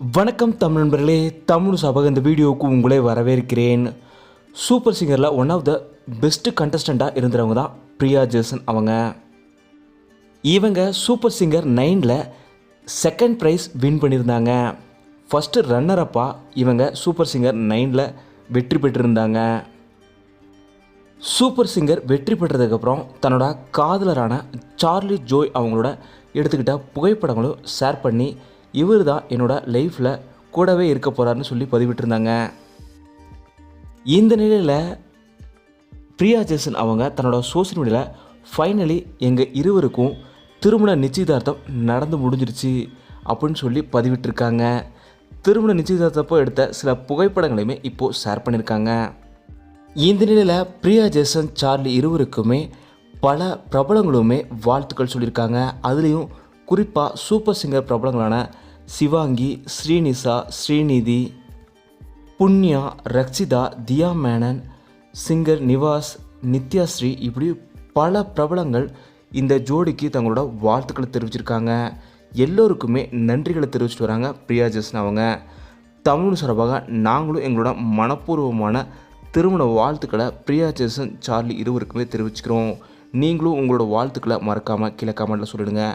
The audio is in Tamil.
வணக்கம் தமிழ் நண்பர்களே தமிழ் சபக இந்த வீடியோவுக்கு உங்களே வரவேற்கிறேன். சூப்பர் சிங்கரில் ஒன் ஆஃப் த பெஸ்ட் கண்டஸ்டண்ட்டாக இருந்தவங்க தான் பிரியா ஜேசன் அவங்க. இவங்க சூப்பர் சிங்கர் நைனில் செகண்ட் ப்ரைஸ் வின் பண்ணியிருந்தாங்க. ஃபஸ்ட்டு ரன்னரப்பாக இவங்க சூப்பர் சிங்கர் நைனில் வெற்றி பெற்றிருந்தாங்க. சூப்பர் சிங்கர் வெற்றி பெற்றதுக்கப்புறம் தன்னோட காதலரான சார்லி ஜோய் அவங்களோட எடுத்துக்கிட்ட புகைப்படங்களும் ஷேர் பண்ணி இவர் தான் என்னோட லைஃப்பில் கூடவே இருக்க போகிறாருன்னு சொல்லி பதிவிட்டிருந்தாங்க. இந்த நிலையில் பிரியா ஜேசன் அவங்க தன்னோட சோஷியல் மீடியாவில் ஃபைனலி எங்கள் இருவருக்கும் திருமண நிச்சயதார்த்தம் நடந்து முடிஞ்சிருச்சு அப்படின்னு சொல்லி பதிவிட்டிருக்காங்க. திருமண நிச்சயதார்த்தப்போ எடுத்த சில புகைப்படங்களையுமே இப்போது ஷேர் பண்ணியிருக்காங்க. இந்த நிலையில் பிரியா ஜேசன் சார்லி இருவருக்குமே பல பிரபலங்களுமே வாழ்த்துக்கள் சொல்லியிருக்காங்க. அதுலேயும் குறிப்பாக சூப்பர் சிங்கர் பிரபலங்களான சிவாங்கி ஸ்ரீனிசா ஸ்ரீநிதி புண்ணியா ரக்ஷிதா தியா மேனன் சிங்கர் நிவாஸ் நித்யாஸ்ரீ இப்படி பல பிரபலங்கள் இந்த ஜோடிக்கு தங்களோட வாழ்த்துக்களை தெரிவிச்சிருக்காங்க. எல்லோருக்குமே நன்றிகளை தெரிவிச்சிட்டு வராங்க பிரியா ஜெசன் அவங்க. தமிழ் சார்பாக நாங்களும் எங்களோட மனப்பூர்வமான திருமண வாழ்த்துக்களை பிரியா ஜெசன் சார்லி இருவருக்குமே தெரிவிச்சுக்கிறோம். நீங்களும் உங்களோட வாழ்த்துக்களை மறக்காமல் கீழே கமெண்ட்டில் சொல்லிடுங்க.